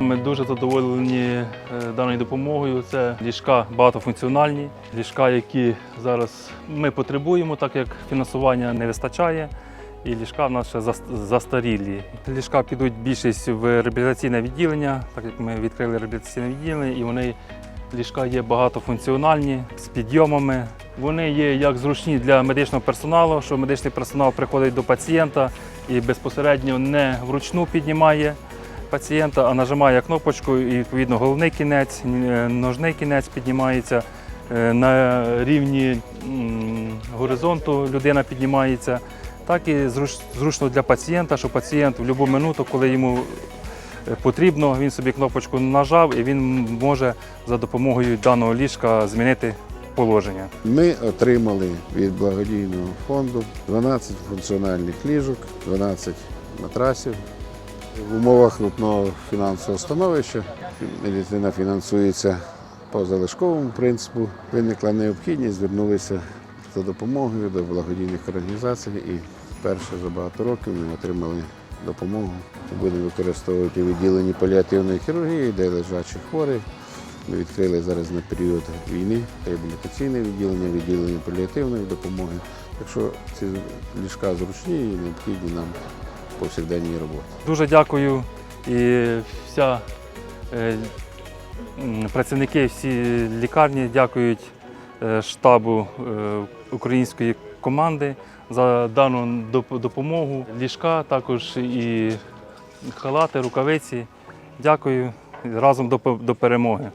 Ми дуже задоволені е, даною допомогою. Це ліжка багатофункціональні, ліжка, які зараз ми потребуємо, так як фінансування не вистачає. І ліжка в нас ще застарілі. Ліжка підуть більшість в реабілітаційне відділення, так як ми відкрили реабілітаційне відділення, і вони ліжка є багатофункціональні з підйомами. Вони є як зручні для медичного персоналу, що медичний персонал приходить до пацієнта і безпосередньо не вручну піднімає пацієнта, а нажимає кнопочку, і відповідно головний кінець, е, ножний кінець піднімається. Е, На рівні горизонту людина піднімається. Так і зручно для пацієнта, що пацієнт в будь-яку минуту, коли йому е, потрібно, він собі кнопочку нажав і він може за допомогою даного ліжка змінити положення. Ми отримали від благодійного фонду 12 функціональних ліжок, 12 матрасів. В умовах крупного фінансового становища медицина фінансується по залишковому принципу. Виникла необхідність, звернулися за допомогою до благодійних організацій і вперше за багато років ми отримали допомогу. Будемо використовувати у відділенні паліативної хірургії, де лежачі хворі. Ми відкрили зараз на період війни реабілітаційне відділення, відділення паліативної допомоги. Так що ці ліжка зручні і необхідні нам повсякденній роботі. Дуже дякую і вся е, працівники всі лікарні дякують е, штабу е, української команди за дану допомогу. Ліжка також і халати, рукавиці. Дякую разом до, до перемоги.